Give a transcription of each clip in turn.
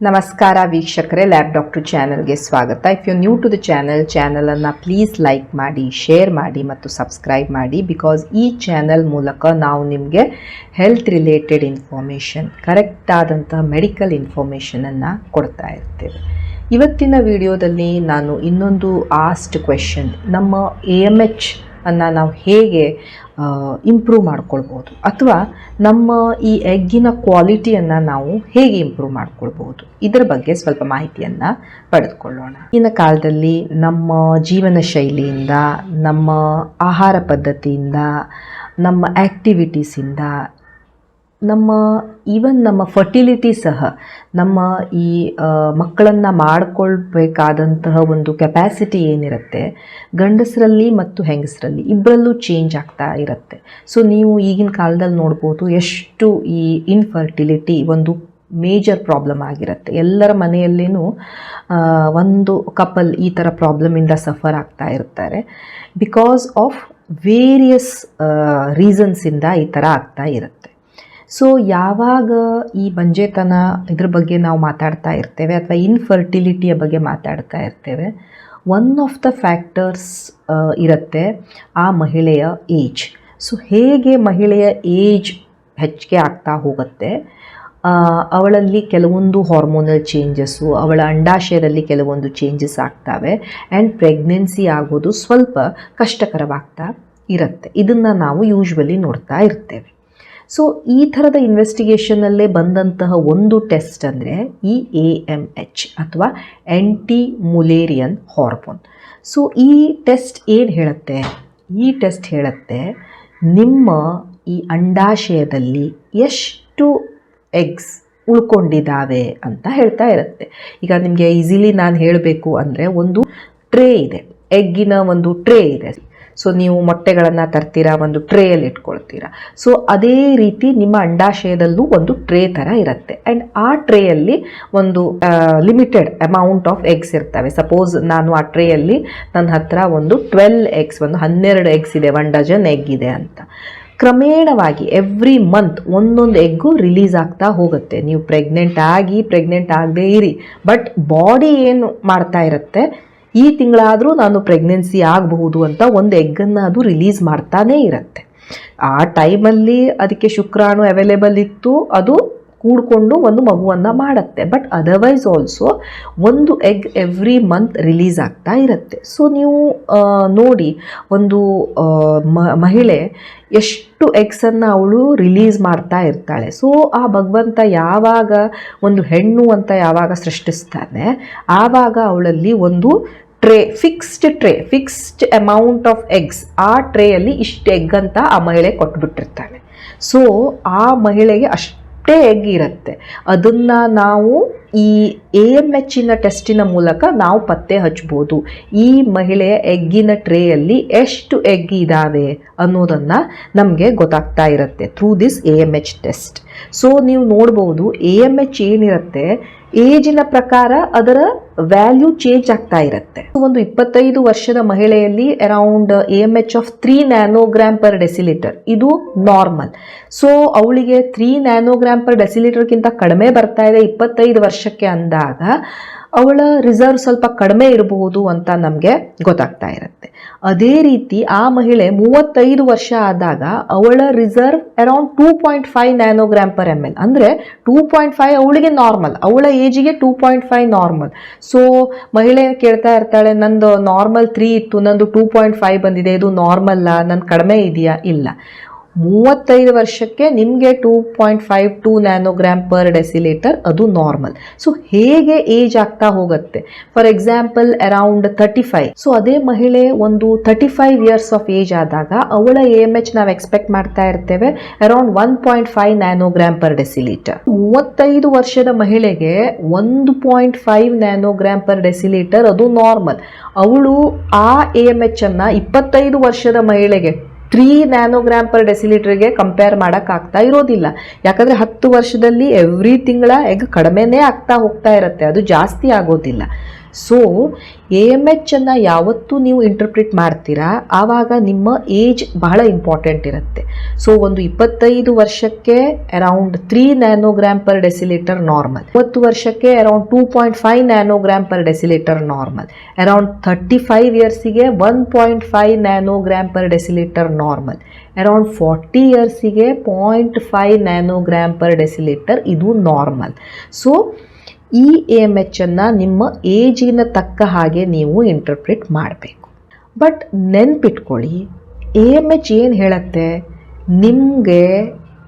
ನಮಸ್ಕಾರ ವೀಕ್ಷಕರೇ lab doctor ಚಾನಲ್ಗೆ ಸ್ವಾಗತ. If you new to the channel ಚಾನಲನ್ನು ಪ್ಲೀಸ್ ಲೈಕ್ ಮಾಡಿ ಶೇರ್ ಮಾಡಿ ಮತ್ತು ಸಬ್ಸ್ಕ್ರೈಬ್ ಮಾಡಿ ಬಿಕಾಸ್ ಈ ಚಾನಲ್ ಮೂಲಕ ನಾವು ನಿಮಗೆ ಹೆಲ್ತ್ ರಿಲೇಟೆಡ್ ಇನ್ಫಾರ್ಮೇಷನ್ ಕರೆಕ್ಟ್ ಆದಂತಹ ಮೆಡಿಕಲ್ ಇನ್ಫಾರ್ಮೇಷನನ್ನು ಕೊಡ್ತಾ ಇರ್ತೇವೆ. ಇವತ್ತಿನ ವಿಡಿಯೋದಲ್ಲಿ ನಾನು ಇನ್ನೊಂದು ಆಸ್ಟ್ ಕ್ವೆಶನ್ ನಮ್ಮ ಎ ಎಂ ಎಚ್ ಅನ್ನು ನಾವು ಹೇಗೆ ಇಂಪ್ರೂವ್ ಮಾಡ್ಕೊಳ್ಬೋದು ಅಥವಾ ನಮ್ಮ ಈ ಎಗ್ಗಿನ ಕ್ವಾಲಿಟಿಯನ್ನು ನಾವು ಹೇಗೆ ಇಂಪ್ರೂವ್ ಮಾಡ್ಕೊಳ್ಬೋದು ಇದರ ಬಗ್ಗೆ ಸ್ವಲ್ಪ ಮಾಹಿತಿಯನ್ನು ಪಡೆದುಕೊಳ್ಳೋಣ. ಇನ್ನು ಕಾಲದಲ್ಲಿ ನಮ್ಮ ಜೀವನ ಶೈಲಿಯಿಂದ, ನಮ್ಮ ಆಹಾರ ಪದ್ಧತಿಯಿಂದ, ನಮ್ಮ ಆ್ಯಕ್ಟಿವಿಟೀಸಿಂದ ನಮ್ಮ ಈವನ್ ನಮ್ಮ ಫರ್ಟಿಲಿಟಿ ಸಹ, ನಮ್ಮ ಈ ಮಕ್ಕಳನ್ನು ಮಾಡಿಕೊಳ್ಬೇಕಾದಂತಹ ಒಂದು ಕೆಪ್ಯಾಸಿಟಿ ಏನಿರುತ್ತೆ, ಗಂಡಸರಲ್ಲಿ ಮತ್ತು ಹೆಂಗಸರಲ್ಲಿ ಇಬ್ಬರಲ್ಲೂ ಚೇಂಜ್ ಆಗ್ತಾ ಇರುತ್ತೆ. ಸೊ ನೀವು ಈಗಿನ ಕಾಲದಲ್ಲಿ ನೋಡ್ಬೋದು ಎಷ್ಟು ಈ ಇನ್ಫರ್ಟಿಲಿಟಿ ಒಂದು ಮೇಜರ್ ಪ್ರಾಬ್ಲಮ್ ಆಗಿರುತ್ತೆ. ಎಲ್ಲರ ಮನೆಯಲ್ಲೇನೂ ಒಂದು ಕಪಲ್ ಈ ಥರ ಪ್ರಾಬ್ಲಮಿಂದ ಸಫರ್ ಆಗ್ತಾ ಇರ್ತಾರೆ. ಬಿಕಾಸ್ ಆಫ್ ವೇರಿಯಸ್ ರೀಸನ್ಸಿಂದ ಈ ಥರ ಆಗ್ತಾ ಇರುತ್ತೆ. ಸೊ ಯಾವಾಗ ಈ ಬಂಜೆತನ ಇದ್ರ ಬಗ್ಗೆ ನಾವು ಮಾತಾಡ್ತಾ ಇರ್ತೇವೆ ಅಥವಾ ಇನ್ಫರ್ಟಿಲಿಟಿಯ ಬಗ್ಗೆ ಮಾತಾಡ್ತಾ ಇರ್ತೇವೆ ಒನ್ ಆಫ್ ದ ಫ್ಯಾಕ್ಟರ್ಸ್ ಇರುತ್ತೆ ಆ ಮಹಿಳೆಯ ಏಜ್ ಸೊ ಹೇಗೆ ಮಹಿಳೆಯ ಏಜ್ ಹೆಚ್ಚಿಗೆ ಆಗ್ತಾ ಹೋಗುತ್ತೆ? ಅವಳಲ್ಲಿ ಕೆಲವೊಂದು ಹಾರ್ಮೋನಲ್ ಚೇಂಜಸ್ಸು ಅವಳ ಅಂಡಾಶಯದಲ್ಲಿ ಕೆಲವೊಂದು ಚೇಂಜಸ್ ಆಗ್ತವೆ ಆ್ಯಂಡ್ ಪ್ರೆಗ್ನೆನ್ಸಿ ಆಗೋದು ಸ್ವಲ್ಪ ಕಷ್ಟಕರವಾಗ್ತಾ ಇರುತ್ತೆ. ಇದನ್ನು ನಾವು ಯೂಶ್ವಲಿ ನೋಡ್ತಾ ಇರ್ತೇವೆ. ಸೊ ಈ ಥರದ ಇನ್ವೆಸ್ಟಿಗೇಷನಲ್ಲೇ ಬಂದಂತಹ ಒಂದು ಟೆಸ್ಟ್ ಅಂದರೆ ಈ ಎ ಎಂ ಎಚ್ ಅಥವಾ ಆ್ಯಂಟಿ ಮುಲೇರಿಯನ್ ಹಾರ್ಮೋನ್ ಸೊ ಈ ಟೆಸ್ಟ್ ಏನು ಹೇಳುತ್ತೆ? ಈ ಟೆಸ್ಟ್ ಹೇಳುತ್ತೆ, ನಿಮ್ಮ ಈ ಅಂಡಾಶಯದಲ್ಲಿ ಎಷ್ಟು ಎಗ್ಸ್ ಉಳ್ಕೊಂಡಿದ್ದಾವೆ ಅಂತ ಹೇಳ್ತಾ ಇರುತ್ತೆ. ಈಗ ನಿಮಗೆ ಈಸಿಲಿ ನಾನು ಹೇಳಬೇಕು ಅಂದರೆ ಒಂದು ಟ್ರೇ ಇದೆ. ಎಗ್ಗಿನ ಒಂದು ಟ್ರೇ ಇದೆ. ಸೊ ನೀವು ಮೊಟ್ಟೆಗಳನ್ನು ತರ್ತೀರಾ, ಒಂದು ಟ್ರೇಯಲ್ಲಿ ಇಟ್ಕೊಳ್ತೀರಾ. ಸೊ ಅದೇ ರೀತಿ ನಿಮ್ಮ ಅಂಡಾಶಯದಲ್ಲೂ ಒಂದು ಟ್ರೇ ಥರ ಇರುತ್ತೆ. ಆ್ಯಂಡ್ ಆ ಟ್ರೇಯಲ್ಲಿ ಒಂದು ಲಿಮಿಟೆಡ್ ಅಮೌಂಟ್ ಆಫ್ ಎಗ್ಸ್ ಇರ್ತವೆ. ಸಪೋಸ್ ನಾನು ಆ ಟ್ರೇಯಲ್ಲಿ ನನ್ನ ಹತ್ರ ಒಂದು ಟ್ವೆಲ್ ಎಗ್ಸ್ ಒಂದು ಹನ್ನೆರಡು ಎಗ್ಸ್ ಇದೆ ಒನ್ ಡಜನ್ ಎಗ್ ಇದೆ ಅಂತ. ಕ್ರಮೇಣವಾಗಿ ಎವ್ರಿ ಮಂತ್ ಒಂದೊಂದು ಎಗ್ಗು ರಿಲೀಸ್ ಆಗ್ತಾ ಹೋಗುತ್ತೆ. ನೀವು ಪ್ರೆಗ್ನೆಂಟ್ ಆಗಿ ಪ್ರೆಗ್ನೆಂಟ್ ಆಗದೇ ಇರಿ. ಬಟ್ ಬಾಡಿ ಏನು ಮಾಡ್ತಾ ಇರುತ್ತೆ? ಈ ತಿಂಗಳಾದರೂ ನಾನು ಪ್ರೆಗ್ನೆನ್ಸಿ ಆಗಬಹುದು ಅಂತ ಒಂದು ಎಗ್ಗನ್ನು ಅದು ರಿಲೀಸ್ ಮಾಡ್ತಾನೇ ಇರುತ್ತೆ. ಆ ಟೈಮಲ್ಲಿ ಅದಕ್ಕೆ ಶುಕ್ರಾಣು ಅವೈಲೇಬಲ್ ಇತ್ತು, ಅದು ಕೂಡ್ಕೊಂಡು ಒಂದು ಮಗುವನ್ನು ಮಾಡುತ್ತೆ. ಬಟ್ ಅದರ್ವೈಸ್ ಆಲ್ಸೋ ಒಂದು ಎಗ್ ಎವ್ರಿ ಮಂತ್ ರಿಲೀಸ್ ಆಗ್ತಾ ಇರುತ್ತೆ. ಸೊ ನೀವು ನೋಡಿ, ಒಂದು ಮಹಿಳೆ ಎಷ್ಟು ಎಗ್ಸನ್ನು ಅವಳು ರಿಲೀಸ್ ಮಾಡ್ತಾ ಇರ್ತಾಳೆ. ಸೊ ಆ ಭಗವಂತ ಯಾವಾಗ ಒಂದು ಹೆಣ್ಣು ಅಂತ ಯಾವಾಗ ಸೃಷ್ಟಿಸ್ತಾನೆ, ಆವಾಗ ಅವಳಲ್ಲಿ ಒಂದು tray fixed tray fixed amount of eggs ಆ ಟ್ರೇಯಲ್ಲಿ ಇಷ್ಟು ಎಗ್ ಅಂತ ಆ ಮಹಿಳೆ ಕೊಟ್ಬಿಟ್ಟಿರ್ತಾನೆ ಸೊ ಆ ಮಹಿಳೆಗೆ ಅಷ್ಟೇ ಎಗ್ ಇರುತ್ತೆ. ಅದನ್ನು ನಾವು ಈ ಎ ಎಂ ಎಚ್ಚಿನ ಟೆಸ್ಟಿನ ಮೂಲಕ ನಾವು ಪತ್ತೆ ಹಚ್ಬೋದು. ಈ ಮಹಿಳೆಯ ಎಗ್ಗಿನ ಟ್ರೇಯಲ್ಲಿ ಎಷ್ಟು ಎಗ್ ಇದ್ದಾವೆ ಅನ್ನೋದನ್ನು ನಮಗೆ ಗೊತ್ತಾಗ್ತಾ ಇರುತ್ತೆ through this A M H test so ನೀವು ನೋಡ್ಬೋದು ಎ ಎಂ ಎಚ್ ಏನಿರುತ್ತೆ? ಏಜಿನ ಪ್ರಕಾರ ಅದರ ವ್ಯಾಲ್ಯೂ ಚೇಂಜ್ ಆಗ್ತಾ ಇರುತ್ತೆ. ಒಂದು ಇಪ್ಪತ್ತೈದು ವರ್ಷದ ಮಹಿಳೆಯಲ್ಲಿ around A M H of three nanogram per decilitre ಇದು ನಾರ್ಮಲ್ ಸೊ ಅವಳಿಗೆ ತ್ರೀ ನ್ಯಾನೋಗ್ರಾಮ್ ಪರ್ ಡೆಸಿಲೀಟರ್ಗಿಂತ ಕಡಿಮೆ ಬರ್ತಾ ಇದೆ ಇಪ್ಪತ್ತೈದು ವರ್ಷಕ್ಕೆ ಅಂದಾಗ, ಅವಳ ರಿಸರ್ವ್ ಸ್ವಲ್ಪ ಕಡಿಮೆ ಇರಬಹುದು ಅಂತ ನಮಗೆ ಗೊತ್ತಾಗ್ತಾ ಇರುತ್ತೆ. ಅದೇ ರೀತಿ ಆ ಮಹಿಳೆ ಮೂವತ್ತೈದು ವರ್ಷ ಆದಾಗ ಅವಳ reserve around two point five nanogram per M L ಅಂದರೆ ಟೂ ಪಾಯಿಂಟ್ ಫೈವ್ ಅವಳಿಗೆ ನಾರ್ಮಲ್ ಅವಳ ಏಜಿಗೆ two point five normal so ಮಹಿಳೆ ಕೇಳ್ತಾ ಇರ್ತಾಳೆ, ನಂದು ನಾರ್ಮಲ್ ತ್ರೀ ಇತ್ತು, ನಂದು ಟೂ ಪಾಯಿಂಟ್ ಫೈವ್ ಬಂದಿದೆ, ಇದು ನಾರ್ಮಲ್ಲ ನನ್ನ ಕಡಿಮೆ ಇದೆಯಾ? ಇಲ್ಲ. ಮೂವತ್ತೈದು ವರ್ಷಕ್ಕೆ ನಿಮಗೆ two point five two nanogram per decilitre ಅದು ನಾರ್ಮಲ್ ಸೊ ಹೇಗೆ ಏಜ್ ಆಗ್ತಾ ಹೋಗುತ್ತೆ? For example around thirty five so ಅದೇ ಮಹಿಳೆ ಒಂದು thirty five years of age ಆದಾಗ ಅವಳ ಎ ಎಂ ಎಚ್ ನಾವು ಎಕ್ಸ್ಪೆಕ್ಟ್ ಮಾಡ್ತಾ ಇರ್ತೇವೆ around one point five nanogram per decilitre ಮೂವತ್ತೈದು ವರ್ಷದ ಮಹಿಳೆಗೆ ಒಂದು point five nanogram per decilitre ಅದು ನಾರ್ಮಲ್ ಅವಳು ಆ ಎ ಎಂ ಎಚ್ ಅನ್ನ ಇಪ್ಪತ್ತೈದು ವರ್ಷದ ಮಹಿಳೆಗೆ ತ್ರೀ ನ್ಯಾನೋಗ್ರಾಮ್ ಪರ್ ಡೆಸಿಲೀಟರ್ಗೆ ಕಂಪೇರ್ ಮಾಡೋಕ್ಕಾಗ್ತಾ ಇರೋದಿಲ್ಲ. ಯಾಕಂದರೆ ಹತ್ತು ವರ್ಷದಲ್ಲಿ ಎವ್ರಿ ತಿಂಗಳ ಎಗ್ ಕಡಿಮೆನೇ ಆಗ್ತಾ ಹೋಗ್ತಾ ಇರುತ್ತೆ. ಅದು ಜಾಸ್ತಿ ಆಗೋದಿಲ್ಲ. ಸೊ ಎ ಎಂ ಎಚ್ಚನ್ನು ಯಾವತ್ತೂ ನೀವು ಇಂಟರ್ಪ್ರಿಟ್ ಮಾಡ್ತೀರಾ? ಆವಾಗ ನಿಮ್ಮ ಏಜ್ ಬಹಳ ಇಂಪಾರ್ಟೆಂಟ್ ಇರುತ್ತೆ. ಸೊ ಒಂದು ಇಪ್ಪತ್ತೈದು ವರ್ಷಕ್ಕೆ around three nanogram per decilitre normal ಇಪ್ಪತ್ತು ವರ್ಷಕ್ಕೆ around two point five nanogram per decilitre normal around thirty five ಇಯರ್ಸಿಗೆ one point five nanogram per decilitre normal around forty ಇಯರ್ಸಿಗೆ point five nanogram per decilitre ಇದು normal so ಈ A M ಎಚ್ಚನ್ನು ನಿಮ್ಮ ಏಜಿನ ತಕ್ಕ ಹಾಗೆ ನೀವು ಇಂಟರ್ಪ್ರಿಟ್ ಮಾಡಬೇಕು. ಬಟ್ ನೆನ್ಪಿಟ್ಕೊಳ್ಳಿ ಎ ಎಂ ಎಚ್ ಏನು ಹೇಳುತ್ತೆ? ನಿಮಗೆ,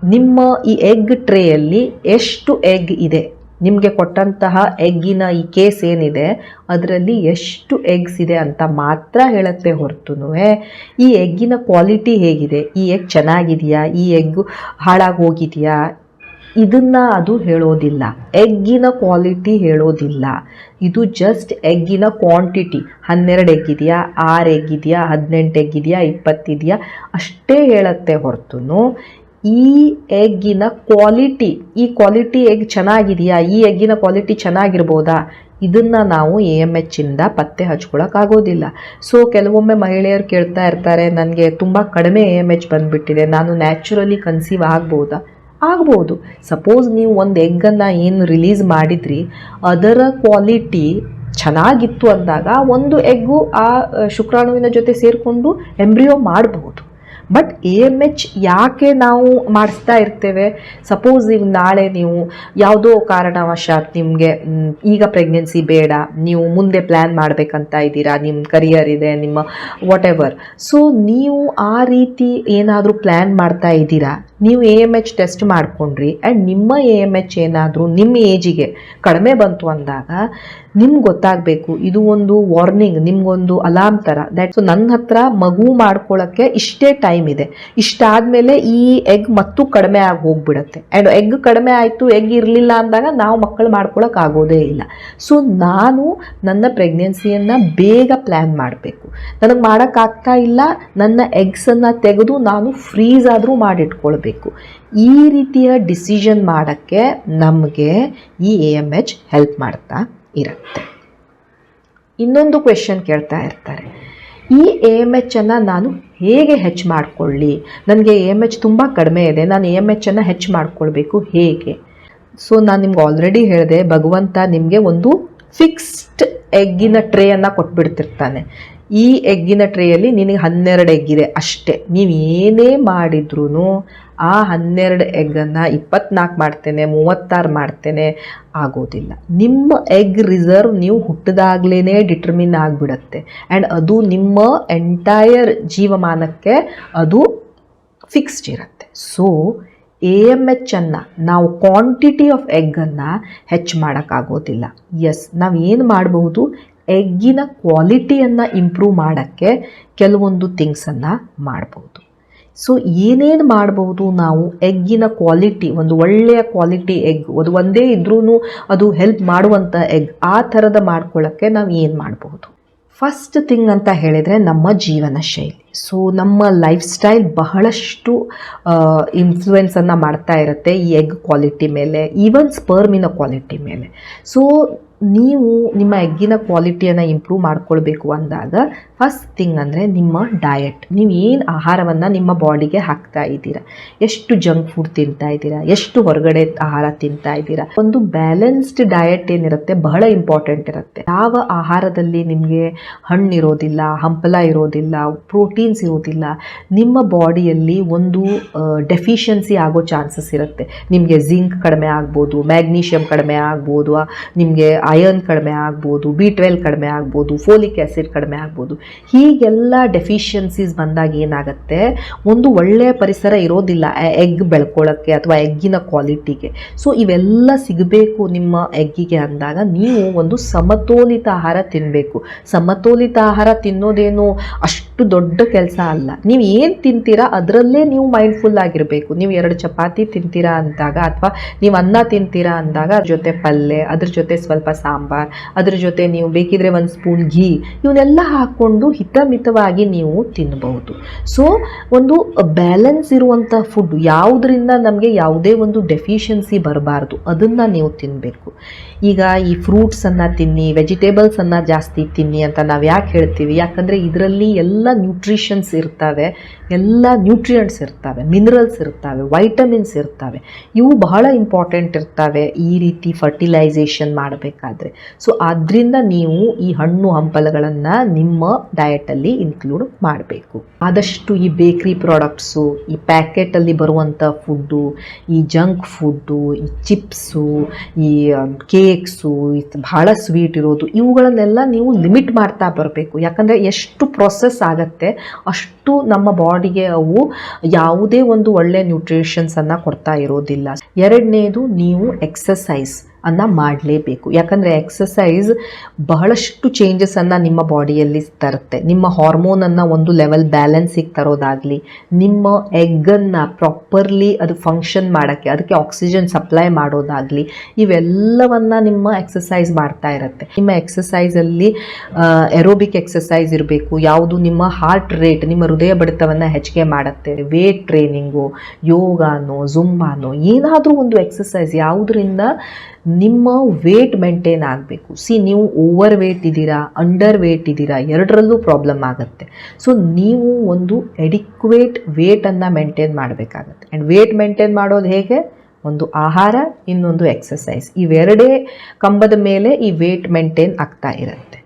ನಿಮ್ಮ ಈ ಎಗ್ ಟ್ರೇಯಲ್ಲಿ ಎಷ್ಟು ಎಗ್ ಇದೆ? ನಿಮಗೆ ಕೊಟ್ಟಂತಹ ಎಗ್ಗಿನ ಈ ಕೇಸ್ ಏನಿದೆ? ಅದರಲ್ಲಿ ಎಷ್ಟು ಎಗ್ಸ್ ಇದೆ ಅಂತ ಮಾತ್ರ ಹೇಳುತ್ತೆ ಹೊರತು ಈ ಎಗ್ಗಿನ ಕ್ವಾಲಿಟಿ ಹೇಗಿದೆ? ಈ ಎಗ್ ಚೆನ್ನಾಗಿದೆಯಾ? ಈ ಎಗ್ ಹಾಳಾಗಿ ಹೋಗಿದೆಯಾ? ಇದನ್ನ ಅದು ಹೇಳೋದಿಲ್ಲ. ಎಗ್ಗಿನ ಕ್ವಾಲಿಟಿ ಹೇಳೋದಿಲ್ಲ. ಇದು ಜಸ್ಟ್ ಎಗ್ಗಿನ ಕ್ವಾಂಟಿಟಿ ಹನ್ನೆರಡು ಇದೆಯಾ? ಆರು ಎಗ್ ಇದೆಯಾ? ಹದಿನೆಂಟು ಎಗ್ ಇದೆಯಾ? ಇಪ್ಪತ್ತಿದೆಯಾ ಅಷ್ಟೇ ಹೇಳುತ್ತೆ ಹೊರತು ಈ ಎಗ್ಗಿನ ಕ್ವಾಲಿಟಿ ಈ ಕ್ವಾಲಿಟಿ ಎಗ್ ಚೆನ್ನಾಗಿದೆಯಾ? ಈ ಎಗ್ಗಿನ ಕ್ವಾಲಿಟಿ ಚೆನ್ನಾಗಿರ್ಬೋದಾ? ಇದನ್ನು ನಾವು ಎ ಎಂ ಎಚ್ಚಿಂದ ಪತ್ತೆ ಹಚ್ಕೊಳಕ್ಕಾಗೋದಿಲ್ಲ. ಸೊ ಕೆಲವೊಮ್ಮೆ ಮಹಿಳೆಯರು ಕೇಳ್ತಾ ಇರ್ತಾರೆ ನನಗೆ ತುಂಬ ಕಡಿಮೆ ಎ ಎಂ ಎಚ್ ಬಂದುಬಿಟ್ಟಿದೆ. ನಾನು ನ್ಯಾಚುರಲಿ ಕನ್ಸೀವ್ ಆಗ್ಬೋದಾ? ಆಗ್ಬೋದು. ಸಪೋಸ್ ನೀವು ಒಂದು ಎಗ್ಗನ್ನು ಏನು ರಿಲೀಸ್ ಮಾಡಿದ್ರಿ, ಅದರ ಕ್ವಾಲಿಟಿ ಚೆನ್ನಾಗಿತ್ತು ಅಂದಾಗ ಒಂದು ಎಗ್ಗು ಆ ಶುಕ್ರಾಣುವಿನ ಜೊತೆ ಸೇರಿಕೊಂಡು ಎಂಬ್ರಿಯೋ ಮಾಡಬಹುದು ಬಟ್ ಎ ಎಂ ಎಚ್ ಯಾಕೆ ನಾವು ಮಾಡಿಸ್ತಾ ಇರ್ತೇವೆ? ಸಪೋಸ್ ಈಗ ನಾಳೆ ನೀವು ಯಾವುದೋ ಕಾರಣವಶಾತ್ ನಿಮಗೆ ಈಗ ಪ್ರೆಗ್ನೆನ್ಸಿ ಬೇಡ, ನೀವು ಮುಂದೆ ಪ್ಲ್ಯಾನ್ ಮಾಡಬೇಕಂತ ಇದ್ದೀರಾ ನಿಮ್ಮ ಕರಿಯರ್ ಇದೆ, ನಿಮ್ಮ ವಾಟ್ ಎವರ್ ಸೊ ನೀವು ಆ ರೀತಿ ಏನಾದರೂ ಪ್ಲ್ಯಾನ್ ಮಾಡ್ತಾ ಇದ್ದೀರಾ? ನೀವು ಎ ಎಂ ಎಚ್ ಟೆಸ್ಟ್ ಮಾಡಿಕೊಂಡ್ರಿ ಆ್ಯಂಡ್ ನಿಮ್ಮ ಎ ಎಂ ಎಚ್ ಏನಾದರೂ ನಿಮ್ಮ ಏಜಿಗೆ ಕಡಿಮೆ ಬಂತು ಅಂದಾಗ ನಿಮ್ಗೆ ಗೊತ್ತಾಗಬೇಕು, ಇದು ಒಂದು ವಾರ್ನಿಂಗ್ ನಿಮ್ಗೊಂದು ಅಲಾರ್ಮ್ ಥರ ದ್ಯಾಟ್ ಸೊ ನನ್ನ ಹತ್ರ ಮಗು ಮಾಡ್ಕೊಳ್ಳೋಕ್ಕೆ ಇಷ್ಟೇ ಟೈಮ್ ಇದೆ. ಇಷ್ಟಾದಮೇಲೆ ಈ ಎಗ್ ಮತ್ತು ಕಡಿಮೆ ಆಗಿ ಹೋಗ್ಬಿಡುತ್ತೆ. ಆ್ಯಂಡ್ ಎಗ್ ಕಡಿಮೆ ಆಯಿತು ಎಗ್ ಇರಲಿಲ್ಲ ಅಂದಾಗ ನಾವು ಮಕ್ಕಳು ಮಾಡ್ಕೊಳ್ಳೋಕೆ ಆಗೋದೇ ಇಲ್ಲ. ಸೊ ನಾನು ನನ್ನ ಪ್ರೆಗ್ನೆನ್ಸಿಯನ್ನು ಬೇಗ ಪ್ಲ್ಯಾನ್ ಮಾಡಬೇಕು. ನನಗೆ ಮಾಡೋಕ್ಕಾಗ್ತಾ ಇಲ್ಲ. ನನ್ನ ಎಗ್ಸನ್ನು ತೆಗೆದು ನಾನು ಫ್ರೀಸ್ ಆದರೂ ಮಾಡಿಟ್ಕೊಳ್ಬೇಕು. ಈ ರೀತಿಯ ಡಿಸಿಷನ್ ಮಾಡೋಕ್ಕೆ ನಮಗೆ ಈ ಎ ಎಂ ಎಚ್ ಹೆಲ್ಪ್ ಮಾಡ್ತಾ ಇರುತ್ತೆ. ಇನ್ನೊಂದು ಕ್ವೆಶನ್ ಕೇಳ್ತಾ ಇರ್ತಾರೆ. ಈ ಎ ಎಂ ಎಚ್ಚನ್ನು ನಾನು ಹೇಗೆ ಹೆಚ್ಚು ಮಾಡಿಕೊಳ್ಳಿ? ನನಗೆ ಎ ಎಂ ಎಚ್ ತುಂಬ ಕಡಿಮೆ ಇದೆ, ನಾನು ಎ ಎಂ ಎಚ್ಚನ್ನು ಹೆಚ್ಚು ಮಾಡ್ಕೊಳ್ಬೇಕು ಹೇಗೆ? ಸೊ ನಾನು ನಿಮ್ಗೆ ಆಲ್ರೆಡಿ ಹೇಳಿದೆ, ಭಗವಂತ ನಿಮಗೆ ಒಂದು ಫಿಕ್ಸ್ಡ್ ಎಗ್ಗಿನ ಟ್ರೇಯನ್ನು ಕೊಟ್ಬಿಡ್ತಿರ್ತಾನೆ. ಈ ಎಗ್ಗಿನ ಟ್ರೇಯಲ್ಲಿ ನಿನಗೆ ಹನ್ನೆರಡು ಎಗ್ಗಿದೆ ಅಷ್ಟೇ. ನೀವು ಏನೇ ಮಾಡಿದ್ರೂ ಆ ಹನ್ನೆರಡು ಎಗ್ಗನ್ನು ಇಪ್ಪತ್ನಾಲ್ಕು ಮಾಡ್ತೇನೆ, ಮೂವತ್ತಾರು ಮಾಡ್ತೇನೆ ಆಗೋದಿಲ್ಲ. ನಿಮ್ಮ ಎಗ್ ರಿಸರ್ವ್ ನೀವು ಹುಟ್ಟಿದಾಗ್ಲೇ ಡಿಟರ್ಮಿನ್ ಆಗಿಬಿಡತ್ತೆ. ಆ್ಯಂಡ್ ಅದು ನಿಮ್ಮ ಎಂಟೈರ್ ಜೀವಮಾನಕ್ಕೆ ಅದು ಫಿಕ್ಸ್ಡ್ ಇರುತ್ತೆ. ಸೊ, ಎ ಎಂ ಎಚ್ಚನ್ನು ನಾವು ಕ್ವಾಂಟಿಟಿ ಆಫ್ ಎಗ್ಗನ್ನು ಹೆಚ್ಚು ಮಾಡೋಕ್ಕಾಗೋದಿಲ್ಲ. ಎಸ್, ನಾವು ಏನು ಮಾಡಬಹುದು? ಎಗ್ಗಿನ ಕ್ವಾಲಿಟಿಯನ್ನು ಇಂಪ್ರೂವ್ ಮಾಡೋಕ್ಕೆ ಕೆಲವೊಂದು ಥಿಂಗ್ಸನ್ನು ಮಾಡ್ಬೋದು. ಸೊ ಏನೇನು ಮಾಡ್ಬೋದು? ನಾವು ಎಗ್ಗಿನ ಕ್ವಾಲಿಟಿ ಒಂದು ಒಳ್ಳೆಯ ಕ್ವಾಲಿಟಿ ಎಗ್ ಅದು ಒಂದೇ ಇದ್ರೂ ಅದು ಹೆಲ್ಪ್ ಮಾಡುವಂಥ ಎಗ್ ಆ ಥರದ ಮಾಡ್ಕೊಳ್ಳೋಕ್ಕೆ ನಾವು ಏನು ಮಾಡಬಹುದು ಫಸ್ಟ್ ಥಿಂಗ್ ಅಂತ ಹೇಳಿದರೆ ನಮ್ಮ ಜೀವನ ಶೈಲಿ. ಸೊ ನಮ್ಮ ಲೈಫ್ ಸ್ಟೈಲ್ ಬಹಳಷ್ಟು ಇನ್ಫ್ಲುಯೆನ್ಸನ್ನು ಮಾಡ್ತಾ ಇರುತ್ತೆ ಈ ಎಗ್ ಕ್ವಾಲಿಟಿ ಮೇಲೆ ಈವನ್ ಸ್ಪರ್ಮಿನ ಕ್ವಾಲಿಟಿ ಮೇಲೆ. ಸೊ ನೀವು ನಿಮ್ಮ ಎಗ್ಗಿನ ಕ್ವಾಲಿಟಿಯನ್ನು ಇಂಪ್ರೂವ್ ಮಾಡ್ಕೊಳ್ಬೇಕು ಅಂದಾಗ ಫಸ್ಟ್ ಥಿಂಗ್ ಅಂದರೆ ನಿಮ್ಮ ಡಯಟ್ ನೀವು ಏನು ಆಹಾರವನ್ನು ನಿಮ್ಮ ಬಾಡಿಗೆ ಹಾಕ್ತಾ ಇದ್ದೀರಾ? ಎಷ್ಟು ಜಂಕ್ ಫುಡ್ ತಿಂತಾ ಇದ್ದೀರಾ? ಎಷ್ಟು ಹೊರಗಡೆ ಆಹಾರ ತಿಂತಾ ಇದ್ದೀರಾ? ಒಂದು ಬ್ಯಾಲೆನ್ಸ್ಡ್ ಡಯಟ್ ಏನಿರುತ್ತೆ, ಬಹಳ ಇಂಪಾರ್ಟೆಂಟ್ ಇರುತ್ತೆ. ಯಾವ ಆಹಾರದಲ್ಲಿ ನಿಮಗೆ ಹಣ್ಣು ಇರೋದಿಲ್ಲ, ಹಂಪಲ ಇರೋದಿಲ್ಲ ಪ್ರೋಟೀನ್ಸ್ ಇರೋದಿಲ್ಲ, ನಿಮ್ಮ ಬಾಡಿಯಲ್ಲಿ ಒಂದು ಡೆಫಿಷಿಯನ್ಸಿ ಆಗೋ ಚಾನ್ಸಸ್ ಇರುತ್ತೆ. ನಿಮಗೆ ಜಿಂಕ್ ಕಡಿಮೆ ಆಗ್ಬೋದು ಮ್ಯಾಗ್ನೀಷಿಯಂ ಕಡಿಮೆ ಆಗ್ಬೋದು ನಿಮಗೆ ಅಯರ್ನ್ ಕಡಿಮೆ ಆಗ್ಬೋದು ಬಿ ಟ್ವೆಲ್ ಕಡಿಮೆ ಆಗ್ಬೋದು ಫೋಲಿಕ್ ಆ್ಯಸಿಡ್ ಕಡಿಮೆ ಆಗ್ಬೋದು. ಹೀಗೆಲ್ಲ ಡೆಫಿಷಿಯನ್ಸೀಸ್ ಬಂದಾಗ ಏನಾಗುತ್ತೆ? ಒಂದು ಒಳ್ಳೆಯ ಪರಿಸರ ಇರೋದಿಲ್ಲ ಎಗ್ ಬೆಳ್ಕೊಳ್ಳೋಕ್ಕೆ ಅಥವಾ ಎಗ್ಗಿನ ಕ್ವಾಲಿಟಿಗೆ ಸೊ ಇವೆಲ್ಲ ಸಿಗಬೇಕು ನಿಮ್ಮ ಎಗ್ಗಿಗೆ ಅಂದಾಗ ನೀವು ಒಂದು ಸಮತೋಲಿತ ಆಹಾರ ತಿನ್ನಬೇಕು ಸಮತೋಲಿತ ಆಹಾರ ತಿನ್ನೋದೇನು ಅಷ್ಟು ದೊಡ್ಡ ಕೆಲಸ ಅಲ್ಲ. ನೀವು ಏನು ತಿಂತೀರಾ ಅದರಲ್ಲೇ ನೀವು ಮೈಂಡ್ಫುಲ್ ಆಗಿರಬೇಕು. ನೀವು ಎರಡು ಚಪಾತಿ ತಿಂತೀರಾ ಅಂದಾಗ ಅಥವಾ ನೀವು ಅನ್ನ ತಿಂತೀರಾ ಅಂದಾಗ ಅದ್ರ ಜೊತೆ ಪಲ್ಯ, ಅದ್ರ ಜೊತೆ ಸ್ವಲ್ಪ ಸಾಂಬಾರ್, ಅದ್ರ ಜೊತೆ ನೀವು ಬೇಕಿದ್ರೆ ಒಂದು ಸ್ಪೂನ್ ಘೀ ಇವನ್ನೆಲ್ಲ ಹಾಕ್ಕೊಂಡು ಹಿತಮಿತವಾಗಿ ನೀವು ತಿನ್ನಬಹುದು ಸೊ ಒಂದು ಬ್ಯಾಲೆನ್ಸ್ ಇರುವಂಥ ಫುಡ್ ಯಾವುದರಿಂದ ನಮಗೆ ಯಾವುದೇ ಒಂದು ಡೆಫಿಷಿಯನ್ಸಿ ಬರಬಾರ್ದು. ಅದನ್ನು ನೀವು ತಿನ್ನಬೇಕು ಈಗ ಈ ಫ್ರೂಟ್ಸನ್ನು ತಿನ್ನಿ ವೆಜಿಟೇಬಲ್ಸನ್ನು ಜಾಸ್ತಿ ತಿನ್ನಿ ಅಂತ ನಾವು ಯಾಕೆ ಹೇಳ್ತೀವಿ? ಯಾಕಂದರೆ ಇದರಲ್ಲಿ ಎಲ್ಲ ನ್ಯೂಟ್ರಿಷನ್ಸ್ ಇರ್ತವೆ, ಎಲ್ಲ ನ್ಯೂಟ್ರಿಯೆಂಟ್ಸ್ ಇರ್ತವೆ ಮಿನರಲ್ಸ್ ಇರ್ತವೆ ವೈಟಮಿನ್ಸ್ ಇರ್ತವೆ. ಇವು ಬಹಳ ಇಂಪಾರ್ಟೆಂಟ್ ಇರ್ತವೆ ಈ ರೀತಿ ಫರ್ಟಿಲೈಸೇಷನ್ ಮಾಡಬೇಕಾದ್ರೆ. ಸೊ ಆದ್ದರಿಂದ ನೀವು ಈ ಹಣ್ಣು ಹಂಪಲಗಳನ್ನು ನಿಮ್ಮ ಡಯಟಲ್ಲಿ ಇನ್ಕ್ಲೂಡ್ ಮಾಡಬೇಕು. ಆದಷ್ಟು ಈ ಬೇಕ್ರಿ ಪ್ರಾಡಕ್ಟ್ಸು ಈ ಪ್ಯಾಕೆಟಲ್ಲಿ ಬರುವಂಥ ಫುಡ್ಡು ಈ ಜಂಕ್ ಫುಡ್ಡು ಈ ಚಿಪ್ಸು ಈ ಕೇಕ್ಸು ಬಹಳ ಸ್ವೀಟ್ ಇರೋದು. ಇವುಗಳನ್ನೆಲ್ಲ ನೀವು ಲಿಮಿಟ್ ಮಾಡ್ತಾ ಬರಬೇಕು. ಯಾಕಂದರೆ ಎಷ್ಟು ಪ್ರೊಸೆಸ್ ಆಗತ್ತೆ. ಅಷ್ಟು ನಮ್ಮ ಬಾಡಿಗೆ ಅವು ಯಾವುದೇ ಒಂದು ಒಳ್ಳೆ ನ್ಯೂಟ್ರಿಷನ್ಸನ್ನು ಕೊಡ್ತಾ ಇರೋದಿಲ್ಲ. ಎರಡನೇದು ನೀವು ಎಕ್ಸಸೈಸ್ ಅನ್ನು ಮಾಡಲೇಬೇಕು. ಯಾಕಂದರೆ ಎಕ್ಸಸೈಸ್ ಬಹಳಷ್ಟು ಚೇಂಜಸನ್ನು ನಿಮ್ಮ ಬಾಡಿಯಲ್ಲಿ ತರುತ್ತೆ. ನಿಮ್ಮ ಹಾರ್ಮೋನನ್ನು ಒಂದು ಲೆವೆಲ್ ಬ್ಯಾಲೆನ್ಸಿಗೆ ತರೋದಾಗಲಿ, ನಿಮ್ಮ ಎಗ್ಗನ್ನು ಪ್ರಾಪರ್ಲಿ ಅದು ಫಂಕ್ಷನ್ ಮಾಡೋಕ್ಕೆ, ಅದಕ್ಕೆ ಆಕ್ಸಿಜನ್ ಸಪ್ಲೈ ಮಾಡೋದಾಗಲಿ, ಇವೆಲ್ಲವನ್ನು ನಿಮ್ಮ ಎಕ್ಸಸೈಸ್ ಮಾಡ್ತಾ ಇರುತ್ತೆ. ನಿಮ್ಮ ಎಕ್ಸಸೈಸಲ್ಲಿ ಎರೋಬಿಕ್ ಎಕ್ಸಸೈಸ್ ಇರಬೇಕು, ಯಾವುದು ನಿಮ್ಮ ಹಾರ್ಟ್ ರೇಟ್ ನಿಮ್ಮ ಹೃದಯ ಬಡಿತವನ್ನು ಹೆಚ್ಚಿಗೆ ಮಾಡುತ್ತೆ. ವೇಟ್ ಟ್ರೈನಿಂಗು ಯೋಗಾನೋ ಜುಂಬಾನೋ ಏನಾದರೂ ಒಂದು ಎಕ್ಸಸೈಸ್ ಯಾವುದರಿಂದ ನಿಮ್ಮ ವೇಟ್ ಮೇಂಟೈನ್ ಆಗಬೇಕು. ಸಿ ನೀವು ಓವರ್ ವೇಟ್ ಇದ್ದೀರಾ ಅಂಡರ್ ವೇಟ್ ಇದ್ದೀರಾ, ಎರಡರಲ್ಲೂ ಪ್ರಾಬ್ಲಮ್ ಆಗುತ್ತೆ. ಸೊ ನೀವು ಒಂದು ಎಡಿಕ್ವೇಟ್ ವೇಟನ್ನು ಮೇಂಟೈನ್ ಮಾಡಬೇಕಾಗತ್ತೆ. ಆ್ಯಂಡ್ ವೇಟ್ ಮೇಂಟೈನ್ ಮಾಡೋದು ಹೇಗೆ? ಒಂದು ಆಹಾರ, ಇನ್ನೊಂದು ಎಕ್ಸಸೈಸ್ ಇವೆರಡೇ ಕಂಬದ ಮೇಲೆ ಈ ವೇಟ್ ಮೇಂಟೈನ್ ಆಗ್ತಾ ಇರುತ್ತೆ.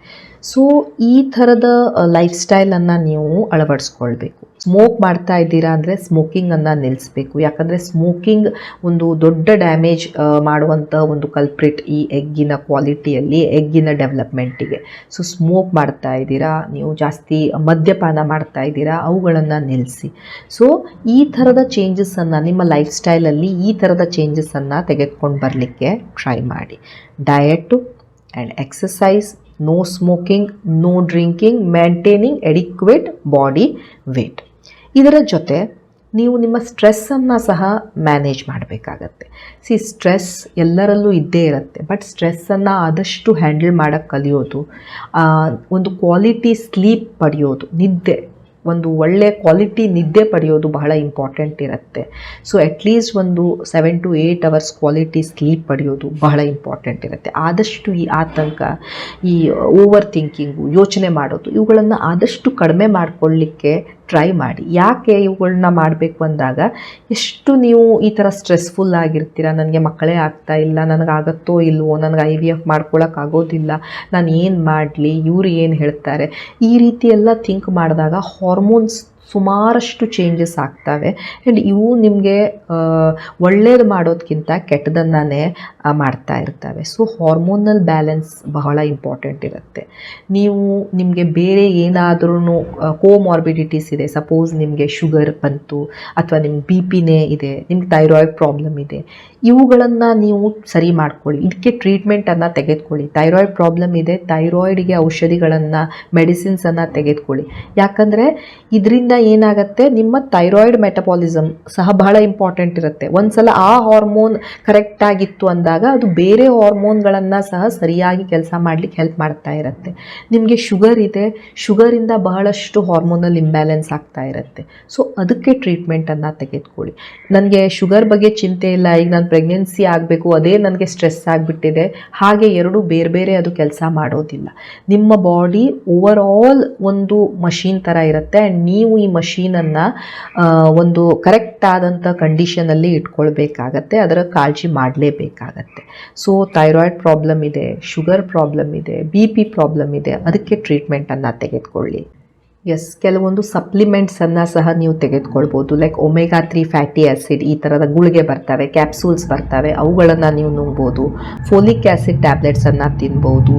ಸೊ ಈ ಥರದ ಲೈಫ್ ಸ್ಟೈಲನ್ನು ನೀವು ಅಳವಡಿಸ್ಕೊಳ್ಬೇಕು. ಸ್ಮೋಕ್ ಮಾಡ್ತಾ ಇದ್ದೀರಾ ಅಂದರೆ ಸ್ಮೋಕಿಂಗನ್ನು ನಿಲ್ಲಿಸಬೇಕು ಯಾಕಂದರೆ ಸ್ಮೋಕಿಂಗ್ ಒಂದು ದೊಡ್ಡ ಡ್ಯಾಮೇಜ್ ಮಾಡುವಂಥ ಒಂದು ಕಲ್ಪ್ರಿಟ್ ಈ ಎಗ್ಗಿನ ಕ್ವಾಲಿಟಿಯಲ್ಲಿ ಎಗ್ಗಿನ ಡೆವಲಪ್ಮೆಂಟಿಗೆ ಸೊ ಸ್ಮೋಕ್ ಮಾಡ್ತಾ ಇದ್ದೀರಾ, ನೀವು ಜಾಸ್ತಿ ಮದ್ಯಪಾನ ಮಾಡ್ತಾ ಇದ್ದೀರಾ, ಅವುಗಳನ್ನು ನಿಲ್ಲಿಸಿ ಸೊ ಈ ಥರದ ಚೇಂಜಸನ್ನು ನಿಮ್ಮ ಲೈಫ್ ಸ್ಟೈಲಲ್ಲಿ ಈ ಥರದ ಚೇಂಜಸನ್ನು ತೆಗೆದುಕೊಂಡು ಬರಲಿಕ್ಕೆ ಟ್ರೈ ಮಾಡಿ. Diet and exercise no smoking no drinking maintaining adequate body weight ಇದರ ಜೊತೆ ನೀವು ನಿಮ್ಮ ಸ್ಟ್ರೆಸ್ಸನ್ನು ಸಹ ಮ್ಯಾನೇಜ್ ಮಾಡಬೇಕಾಗತ್ತೆ. ಸಿ ಸ್ಟ್ರೆಸ್ ಎಲ್ಲರಲ್ಲೂ ಇದ್ದೇ ಇರುತ್ತೆ ಬಟ್ ಸ್ಟ್ರೆಸ್ಸನ್ನು ಆದಷ್ಟು ಹ್ಯಾಂಡಲ್ ಮಾಡೋಕ್ಕೆ ಕಲಿಯೋದು ಒಂದು ಕ್ವಾಲಿಟಿ ಸ್ಲೀಪ್ ಪಡೆಯೋದು, ನಿದ್ದೆ, ಒಂದು ಒಳ್ಳೆಯ ಕ್ವಾಲಿಟಿ ನಿದ್ದೆ ಪಡೆಯೋದು ಬಹಳ ಇಂಪಾರ್ಟೆಂಟ್ ಇರುತ್ತೆ. ಸೊ ಅಟ್ಲೀಸ್ಟ್ ಒಂದು seven to eight hours quality sleep ಪಡೆಯೋದು ಬಹಳ ಇಂಪಾರ್ಟೆಂಟ್ ಇರುತ್ತೆ. ಆದಷ್ಟು ಈ ಆತಂಕ, ಈ ಓವರ್ ಥಿಂಕಿಂಗು ಯೋಚನೆ ಮಾಡೋದು, ಇವುಗಳನ್ನು ಆದಷ್ಟು ಕಡಿಮೆ ಮಾಡಿಕೊಳ್ಳಿಕ್ಕೆ ಟ್ರೈ ಮಾಡಿ. ಯಾಕೆ ಇವುಗಳನ್ನ ಮಾಡಬೇಕು ಅಂದಾಗ, ಎಷ್ಟು ನೀವು ಈ ಥರ ಸ್ಟ್ರೆಸ್ಫುಲ್ ಆಗಿರ್ತೀರ, ನನಗೆ ಮಕ್ಕಳೇ ಆಗ್ತಾ ಇಲ್ಲ, ನನಗಾಗತ್ತೋ ಇಲ್ವೋ, ನನಗೆ ಐ ವಿ ಎಫ್ ಮಾಡ್ಕೊಳ್ಳೋಕ್ಕಾಗೋದಿಲ್ಲ ನಾನು ಏನು ಮಾಡಲಿ, ಇವರು ಏನು ಹೇಳ್ತಾರೆ, ಈ ರೀತಿ ಎಲ್ಲ ಥಿಂಕ್ ಮಾಡಿದಾಗ ಹಾರ್ಮೋನ್ಸ್ ಸುಮಾರಷ್ಟು ಚೇಂಜಸ್ ಆಗ್ತವೆ. ಆ್ಯಂಡ್ ಇವು ನಿಮಗೆ ಒಳ್ಳೇದು ಮಾಡೋದಕ್ಕಿಂತ ಕೆಟ್ಟದನ್ನೇ ಮಾಡ್ತಾ ಇರ್ತವೆ. ಸೊ ಹಾರ್ಮೋನಲ್ ಬ್ಯಾಲೆನ್ಸ್ ಬಹಳ ಇಂಪಾರ್ಟೆಂಟ್ ಇರುತ್ತೆ. ನೀವು ನಿಮಗೆ ಬೇರೆ ಏನಾದ್ರೂ ಕೋಮಾರ್ಬಿಡಿಟೀಸ್ ಇದೆ. ಸಪೋಸ್ ನಿಮಗೆ ಶುಗರ್ ಬಂತು, ಅಥವಾ ನಿಮ್ಗೆ ಬಿ ಪಿನೇ ಇದೆ, ನಿಮ್ಗೆ ಥೈರಾಯ್ಡ್ ಪ್ರಾಬ್ಲಮ್ ಇದೆ. ಇವುಗಳನ್ನು ನೀವು ಸರಿ ಮಾಡ್ಕೊಳ್ಳಿ. ಇದಕ್ಕೆ ಟ್ರೀಟ್ಮೆಂಟನ್ನು ತೆಗೆದುಕೊಳ್ಳಿ. ಥೈರಾಯ್ಡ್ ಪ್ರಾಬ್ಲಮ್ ಇದೆ ಥೈರಾಯ್ಡ್ಗೆ ಔಷಧಿಗಳನ್ನು ಮೆಡಿಸಿನ್ಸನ್ನು ತೆಗೆದುಕೊಳ್ಳಿ. ಯಾಕಂದರೆ, ಇದರಿಂದ ಏನಾಗುತ್ತೆ? ನಿಮ್ಮ ಥೈರಾಯ್ಡ್ ಮೆಟಬಾಲಿಸಮ್ ಸಹ ಬಹಳ ಇಂಪಾರ್ಟೆಂಟ್ ಇರುತ್ತೆ. ಒಂದ್ಸಲ ಆ ಹಾರ್ಮೋನ್ ಕರೆಕ್ಟ್ ಆಗಿತ್ತು ಅಂದಾಗ ಅದು ಬೇರೆ ಹಾರ್ಮೋನ್ಗಳನ್ನು ಸಹ ಸರಿಯಾಗಿ ಕೆಲಸ ಮಾಡಲಿಕ್ಕೆ ಹೆಲ್ಪ್ ಮಾಡ್ತಾ ಇರುತ್ತೆ. ನಿಮಗೆ ಶುಗರ್ ಇದೆ. ಶುಗರಿಂದ ಬಹಳಷ್ಟು ಹಾರ್ಮೋನಲ್ ಇಂಬ್ಯಾಲೆನ್ಸ್ ಆಗ್ತಾ ಇರುತ್ತೆ. ಸೊ ಅದಕ್ಕೆ ಟ್ರೀಟ್ಮೆಂಟನ್ನು ತೆಗೆದುಕೊಳ್ಳಿ. ನನಗೆ ಶುಗರ್ ಬಗ್ಗೆ ಚಿಂತೆ ಇಲ್ಲ. ಈಗ ನಾನು ಪ್ರೆಗ್ನೆನ್ಸಿ ಆಗಬೇಕು. ಅದೇ ನನಗೆ ಸ್ಟ್ರೆಸ್ ಆಗಿಬಿಟ್ಟಿದೆ. ಹಾಗೆ ಎರಡು ಬೇರೆ ಬೇರೆ ಅದು ಕೆಲಸ ಮಾಡೋದಿಲ್ಲ. ನಿಮ್ಮ ಬಾಡಿ ಓವರ್ ಆಲ್ ಒಂದು ಮಷೀನ್ ಥರ ಇರುತ್ತೆ. ಆ್ಯಂಡ್ ನೀವು ಈ ಮಷೀನನ್ನು ಒಂದು ಕರೆಕ್ಟ್ ಆದಂಥ ಕಂಡೀಷನಲ್ಲಿ ಇಟ್ಕೊಳ್ಬೇಕಾಗತ್ತೆ, ಅದರ ಕಾಳಜಿ ಮಾಡಲೇಬೇಕಾಗತ್ತೆ. ಸೊ ಥೈರಾಯ್ಡ್ ಪ್ರಾಬ್ಲಮ್ ಇದೆ ಶುಗರ್ ಪ್ರಾಬ್ಲಮ್ ಇದೆ ಬಿ ಪಿ ಪ್ರಾಬ್ಲಮ್ ಇದೆ, ಅದಕ್ಕೆ ಟ್ರೀಟ್ಮೆಂಟನ್ನು ತೆಗೆದುಕೊಳ್ಳಿ. ಎಸ್ ಕೆಲವೊಂದು ಸಪ್ಲಿಮೆಂಟ್ಸನ್ನು ಸಹ ನೀವು ತೆಗೆದುಕೊಳ್ಬೋದು. Like omega three fatty acid ಈ ಥರದ ಗುಳಿಗೆ ಬರ್ತವೆ ಕ್ಯಾಪ್ಸೂಲ್ಸ್ ಬರ್ತವೆ, ಅವುಗಳನ್ನು ನೀವು ನುಂಗ್ಬೋದು ಫೋಲಿಕ್ ಆ್ಯಸಿಡ್ ಟ್ಯಾಬ್ಲೆಟ್ಸನ್ನು ತಿನ್ಬೋದು.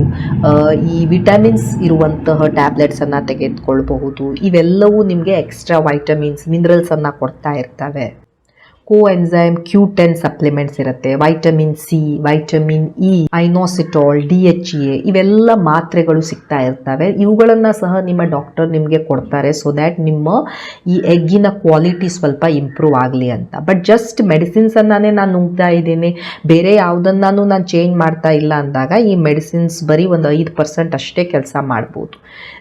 ಈ ವಿಟಮಿನ್ಸ್ ಇರುವಂತಹ ಟ್ಯಾಬ್ಲೆಟ್ಸನ್ನು ತೆಗೆದುಕೊಳ್ಬಹುದು. ಇವೆಲ್ಲವೂ ನಿಮಗೆ ಎಕ್ಸ್ಟ್ರಾ ವೈಟಮಿನ್ಸ್ ಮಿನರಲ್ಸನ್ನು ಕೊಡ್ತಾ ಇರ್ತವೆ. Coenzyme Q ten supplements ಇರುತ್ತೆ. Vitamin C vitamin E inositol D H A ಇವೆಲ್ಲ ಮಾತ್ರೆಗಳು ಸಿಗ್ತಾ ಇರ್ತವೆ. ಇವುಗಳನ್ನು ಸಹ ನಿಮ್ಮ ಡಾಕ್ಟರ್ ನಿಮಗೆ ಕೊಡ್ತಾರೆ ಸೊ ದ್ಯಾಟ್ ನಿಮ್ಮ ಈ ಎಗ್ಗಿನ ಕ್ವಾಲಿಟಿ ಸ್ವಲ್ಪ ಇಂಪ್ರೂವ್ ಆಗಲಿ ಅಂತ. ಬಟ್ ಜಸ್ಟ್ ಮೆಡಿಸಿನ್ಸನ್ನೇ ನಾನು ನುಗ್ತಾ ಇದ್ದೀನಿ. ಬೇರೆ ಯಾವುದನ್ನೂ ನಾನು ಚೇಂಜ್ ಮಾಡ್ತಾ ಇಲ್ಲ ಅಂದಾಗ ಈ ಮೆಡಿಸಿನ್ಸ್ ಬರೀ ಒಂದು ಐದು ಪರ್ಸೆಂಟ್ ಅಷ್ಟೇ ಕೆಲಸ ಮಾಡ್ಬೋದು.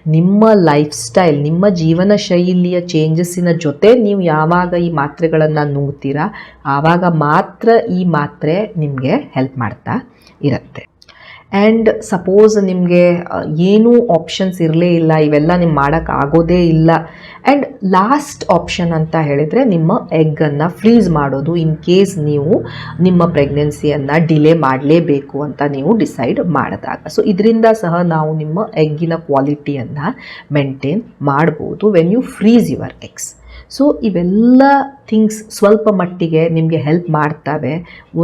ನಿಮ್ಮ ಲೈಫ್ ಸ್ಟೈಲ್ ನಿಮ್ಮ ಜೀವನ ಶೈಲಿಯ ಚೇಂಜಸ್ಸಿನ ಜೊತೆ ನೀವು ಯಾವಾಗ ಈ ಮಾತ್ರೆಗಳನ್ನು ನುಂಗ್ತೀರಾ ಆವಾಗ ಮಾತ್ರ ಈ ಮಾತ್ರೆ ನಿಮಗೆ ಹೆಲ್ಪ್ ಮಾಡ್ತಾ ಇರುತ್ತೆ. ಆ್ಯಂಡ್ ಸಪೋಸ್ ನಿಮಗೆ ಏನೂ ಆಪ್ಷನ್ಸ್ ಇರಲೇ ಇಲ್ಲ, ಇವೆಲ್ಲ ನಿಮ್ಮ ಮಾಡೋಕ್ಕಾಗೋದೇ ಇಲ್ಲ. ಆ್ಯಂಡ್ ಲಾಸ್ಟ್ ಆಪ್ಷನ್ ಅಂತ ಹೇಳಿದರೆ ನಿಮ್ಮ ಎಗ್ಗನ್ನು ಫ್ರೀಸ್ ಮಾಡೋದು ಇನ್ ಕೇಸ್ ನೀವು ನಿಮ್ಮ ಪ್ರೆಗ್ನೆನ್ಸಿಯನ್ನು ಡಿಲೇ ಮಾಡಲೇಬೇಕು ಅಂತ ನೀವು ಡಿಸೈಡ್ ಮಾಡಿದಾಗ. ಸೊ ಇದರಿಂದ ಸಹ ನಾವು ನಿಮ್ಮ ಎಗ್ಗಿನ ಕ್ವಾಲಿಟಿಯನ್ನು ಮೇಂಟೈನ್ ಮಾಡ್ಬೋದು when you freeze your eggs so ಇವೆಲ್ಲ ಥಿಂಗ್ಸ್ ಸ್ವಲ್ಪ ಮಟ್ಟಿಗೆ ನಿಮಗೆ ಹೆಲ್ಪ್ ಮಾಡ್ತವೆ.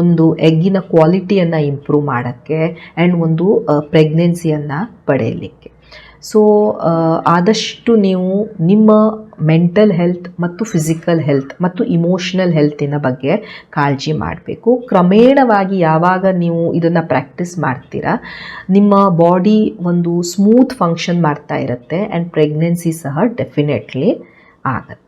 ಒಂದು ಎಗ್ಗಿನ ಕ್ವಾಲಿಟಿಯನ್ನು ಇಂಪ್ರೂವ್ ಮಾಡೋಕ್ಕೆ ಆ್ಯಂಡ್ ಒಂದು ಪ್ರೆಗ್ನೆನ್ಸಿಯನ್ನು ಪಡೆಯಲಿಕ್ಕೆ. ಸೊ ಆದಷ್ಟು ನೀವು ನಿಮ್ಮ ಮೆಂಟಲ್ ಹೆಲ್ತ್ ಮತ್ತು ಫಿಸಿಕಲ್ ಹೆಲ್ತ್ ಮತ್ತು ಇಮೋಷ್ನಲ್ ಹೆಲ್ತಿನ ಬಗ್ಗೆ ಕಾಳಜಿ ಮಾಡಬೇಕು. ಕ್ರಮೇಣವಾಗಿ ಯಾವಾಗ ನೀವು ಇದನ್ನು ಪ್ರಾಕ್ಟೀಸ್ ಮಾಡ್ತೀರಾ, ನಿಮ್ಮ ಬಾಡಿ ಒಂದು ಸ್ಮೂತ್ ಫಂಕ್ಷನ್ ಮಾಡ್ತಾ ಇರುತ್ತೆ ಆ್ಯಂಡ್ ಪ್ರೆಗ್ನೆನ್ಸಿ ಸಹ ಡೆಫಿನೆಟ್ಲಿ ಆಗುತ್ತೆ.